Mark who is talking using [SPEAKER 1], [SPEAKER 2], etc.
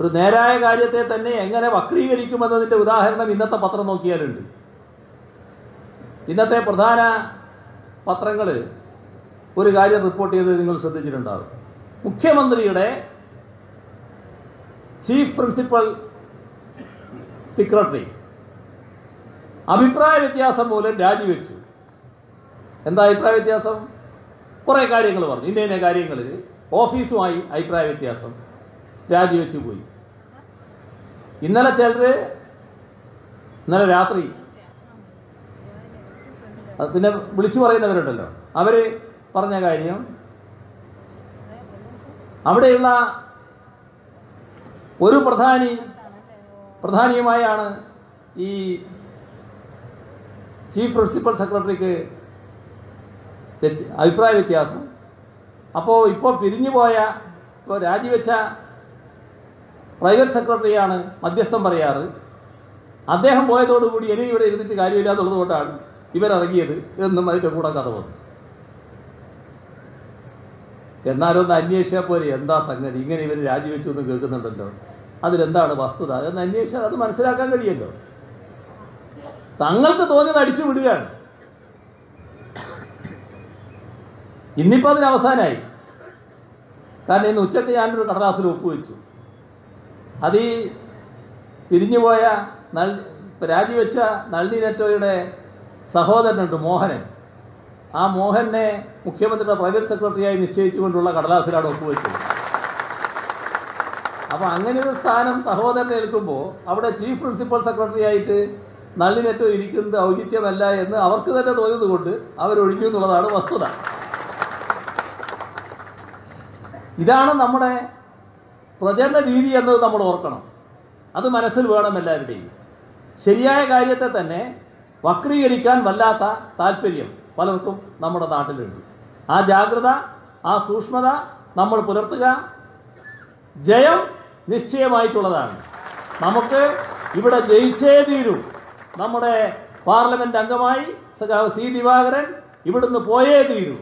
[SPEAKER 1] ഒരു നേരായ കാര്യത്തെ തന്നെ എങ്ങനെ വക്രീകരിക്കുമെന്നതിന്റെ ഉദാഹരണം ഇന്നത്തെ പത്രം നോക്കിയാലുണ്ട്. ഇന്നത്തെ പ്രധാന പത്രങ്ങൾ ഒരു കാര്യം റിപ്പോർട്ട് ചെയ്തത് നിങ്ങൾ ശ്രദ്ധിച്ചിട്ടുണ്ടാകും മുഖ്യമന്ത്രിയുടെ ചീഫ് പ്രിൻസിപ്പൽ സെക്രട്ടറി അഭിപ്രായ വ്യത്യാസം മൂലം രാജിവെച്ചു. എന്താ അഭിപ്രായ വ്യത്യാസം? കുറേ കാര്യങ്ങൾ പറഞ്ഞു. ഇന്ന ഇന്ന കാര്യങ്ങളിൽ ഓഫീസുമായി അഭിപ്രായ വ്യത്യാസം. രാജിവെച്ചു പോയി. ഇന്നലെ ചിലർ ഇന്നലെ രാത്രി പിന്നെ വിളിച്ചു പറയുന്നവരുണ്ടല്ലോ. അവർ പറഞ്ഞ കാര്യം അവിടെയുള്ള ഒരു പ്രധാനി പ്രധാനിയുമായാണ് ഈ ചീഫ് പ്രിൻസിപ്പൽ സെക്രട്ടറിക്ക് അഭിപ്രായ വ്യത്യാസം. അപ്പോൾ ഇപ്പോൾ പിരിഞ്ഞു പോയ ഇപ്പോൾ രാജിവെച്ച പ്രൈവറ്റ് സെക്രട്ടറിയാണ് മധ്യസ്ഥം പറയാറ്. അദ്ദേഹം പോയതോടുകൂടി ഇനി ഇവിടെ ഇരുന്നിട്ട് കാര്യമില്ല എന്നുള്ളത് കൊണ്ടാണ് ഇവരിറങ്ങിയത് എന്നും അതിന്റെ കൂടെ കഥ വന്നു. എന്നാലൊന്ന് അന്വേഷിച്ചാൽ പോരെ എന്താ സംഗതി? ഇങ്ങനെ ഇവർ രാജിവെച്ചു എന്ന് കേൾക്കുന്നുണ്ടല്ലോ. അതിലെന്താണ് വസ്തുത? എന്ന് അന്വേഷിച്ചാൽ അത് മനസ്സിലാക്കാൻ കഴിയല്ലോ തങ്ങൾക്ക് തോന്നിയത് അടിച്ചു വിടുകയാണ്. ഇന്നിപ്പോൾ അതിന് അവസാനമായി. കാരണം ഇന്ന് ഉച്ചയ്ക്ക് ഞാനൊരു കടലാസിൽ ഒപ്പുവെച്ചു. അത് ഈ പിരിഞ്ഞുപോയ നൾ രാജിവെച്ച നളിനി നെറ്റോയുടെ സഹോദരനുണ്ട് മോഹനൻ. ആ മോഹനെ മുഖ്യമന്ത്രിയുടെ പ്രൈവറ്റ് സെക്രട്ടറിയായി നിശ്ചയിച്ചുകൊണ്ടുള്ള കടലാസിലാണ് ഒപ്പുവെച്ചത്. അപ്പോൾ അങ്ങനെ ഒരു സ്ഥാനം സഹോദരൻ ഏൽക്കുമ്പോൾ അവിടെ ചീഫ് പ്രിൻസിപ്പൽ സെക്രട്ടറി ആയിട്ട് നളിനി നെറ്റോ ഇരിക്കുന്നത് ഔചിത്യമല്ല എന്ന് അവർക്ക് തന്നെ തോന്നിയതുകൊണ്ട് അവരൊഴിഞ്ഞു എന്നുള്ളതാണ് വസ്തുത. ഇതാണ് നമ്മുടെ പ്രചരണ രീതി എന്നത് നമ്മൾ ഓർക്കണം. അത് മനസ്സിൽ വേണം എല്ലാവരുടെയും. ശരിയായ കാര്യത്തെ തന്നെ വക്രീകരിക്കാൻ വല്ലാത്ത താല്പര്യം പലർക്കും നമ്മുടെ നാട്ടിലുണ്ട്. ആ ജാഗ്രത ആ സൂക്ഷ്മത നമ്മൾ പുലർത്തുക. ജയം നിശ്ചയമായിട്ടുള്ളതാണ്. നമുക്ക് ഇവിടെ ജയിച്ചേ തീരൂ. നമ്മുടെ പാർലമെന്റ് അംഗമായി സഖാവ് സി ദിവാകരൻ ഇവിടുന്ന് പോയേ തീരൂ.